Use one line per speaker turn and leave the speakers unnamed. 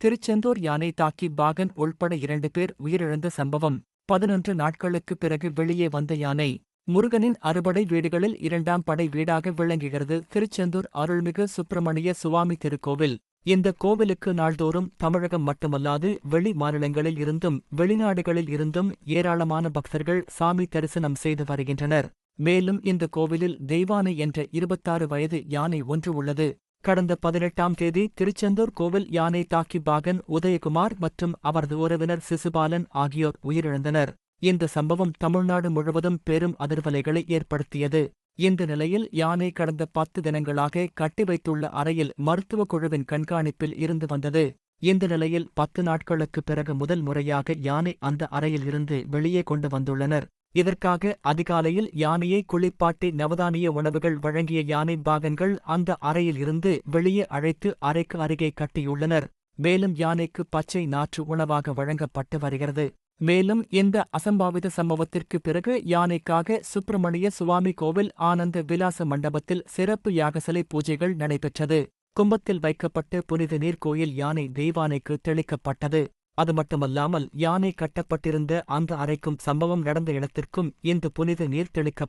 திருச்செந்தூர் யானை தாக்கி பாகன் உள்பட இரண்டு பேர் உயிரிழந்த சம்பவம். பதினொன்று நாட்களுக்கு பிறகு வெளியே வந்த யானை முருகனின் அறுபடை வீடுகளில் இரண்டாம் படை வீடாக விளங்குகிறது திருச்செந்தூர் அருள்மிகு சுப்பிரமணிய சுவாமி திருக்கோவில். இந்த கோவிலுக்கு நாள்தோறும் தமிழகம் மட்டுமல்லாது வெளி மாநிலங்களில் இருந்தும் வெளிநாடுகளில் இருந்தும் ஏராளமான பக்தர்கள் சாமி தரிசனம் செய்து வருகின்றனர். மேலும் இந்த கோவிலில் தெய்வானை என்ற இருபத்தாறு வயது யானை ஒன்று உள்ளது. கடந்த பதினெட்டாம் தேதி திருச்செந்தூர் கோவில் யானை தாக்கி பாகன் உதயகுமார் மற்றும் அவரது உறவினர் சிசுபாலன் ஆகியோர் உயிரிழந்தனர். இந்த சம்பவம் தமிழ்நாடு முழுவதும் பெரும் அதிர்வலைகளை ஏற்படுத்தியது. இந்த நிலையில் யானை கடந்த பத்து தினங்களாக கட்டி வைத்துள்ள அறையில் மருத்துவக் குழுவின் கண்காணிப்பில் இருந்து வந்தது. இந்த நிலையில் பத்து நாட்களுக்கு பிறகு முதல் முறையாக யானை அந்த அறையில் இருந்து வெளியே கொண்டு வந்துள்ளனர். இதற்காக அதிகாலையில் யானையை குளிப்பாட்டி நவதானிய உணவுகள் வழங்கிய யானை பாகன்கள் அந்த அறையில் இருந்து வெளியே அழைத்து அறைக்கு அருகே கட்டியுள்ளனர். மேலும் யானைக்கு பச்சை நாற்று உணவாக வழங்கப்பட்டு வருகிறது. மேலும் இந்த அசம்பாவித சம்பவத்திற்கு பிறகு யானைக்காக சுப்பிரமணிய சுவாமி கோவில் ஆனந்த விலாச மண்டபத்தில் சிறப்பு யாகசலை பூஜைகள் நடைபெற்றது. கும்பத்தில் வைக்கப்பட்டு புனித நீர்க்கோயில் யானை தெய்வானைக்கு தெளிக்கப்பட்டது. அது மட்டுமல்லாமல் யானை கட்டப்பட்டிருந்த அந்த அறைக்கும் சம்பவம் நடந்த இடத்திற்கும் இந்த புனித நீர் தெளிக்கப்பட்டது